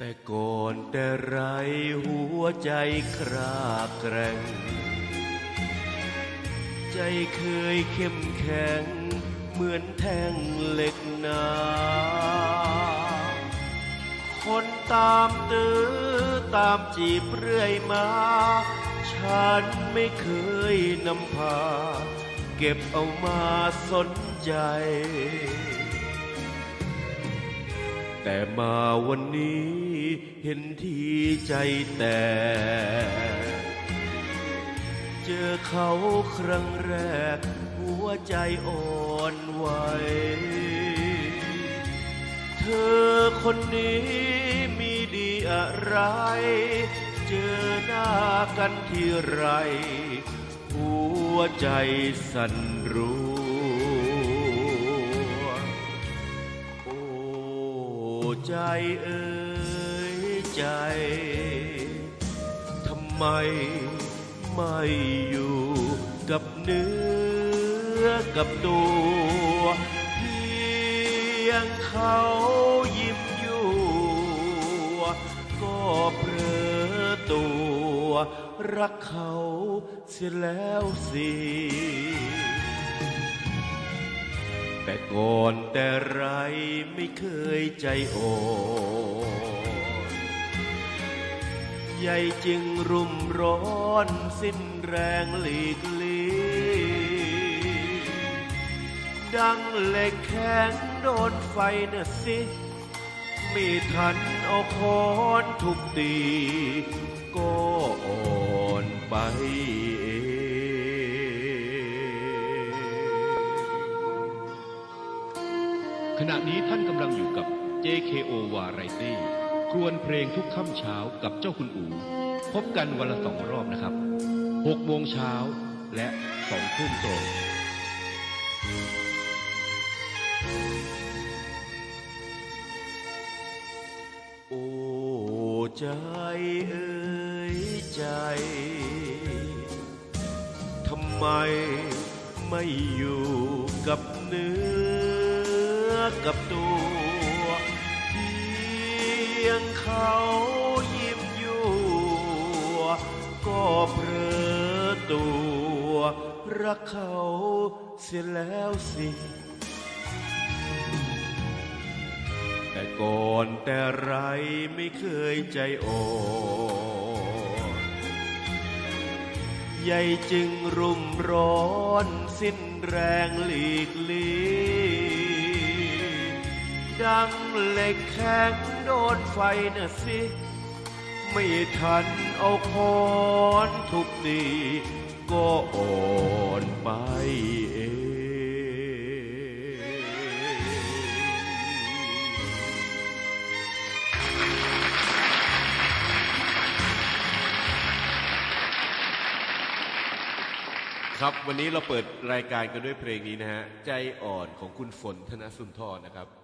แต่ก่อนแต่ไรหัวใจคราแกร่ง ใจเคยเข้มแข็ง เหมือนแท่งเหล็กหนาคนตามตื้อตามจีบเรื่อยมา ฉันไม่เคยนำพา เก็บเอามาสนใจ แต่มาวันนี้เห็นที่ใจแต่ เจอเขาครั้งแรก หัวใจอ่อนไหว เธอคนนี้มีดีอะไร เจอหน้ากันที่ไร หัวใจสั่นรั ใจเอ่ยใจ ทำไมไม่อยู่กับเนื้อกับตัวเพียงเขายิ้มอยู่ ก็เพลอตัว รักเขาเสียแล้วสิ แต่ก่อนแต่ไรไม่เคยใจอ่อนใหญ่จึงรุมร้อนสิ้นแรงหลีกลีดังเหล็กแข็งโดนไฟน่ะสิม่ทันเอาคอนทุบตี ก็อ่อนไป ขณะนี้ท่านกำลังอยู่กับ JKO Variety ครวนเพลงทุกค่ำเช้ากับเจ้าคุณอูพบกันวันละสองรอบนะครับ6โมงเช้าและ2ทุ่มตรงโอ้ใจเอ่ยใจทำไมไม่อยู่กับเนื้อ กับตัว เพียงเขายิ้มอยู่ก็เพลอตัว รักเขาเสียแล้วสิ แต่ก่อนแต่ไรไม่เคยใจอ่อนใหญ่จึงรุมร้อนสิ้นแรงหลีกลี ดังเหล็กแข็งโดนไฟน่ะสิ ไม่ทันเอาคอนทุบตีก็อ่อนไปเองครับวันนี้เราเปิดรายการกันด้วยเพลงนี้นะฮะ ใจอ่อนของคุณฝนธนสุนทรนะครับ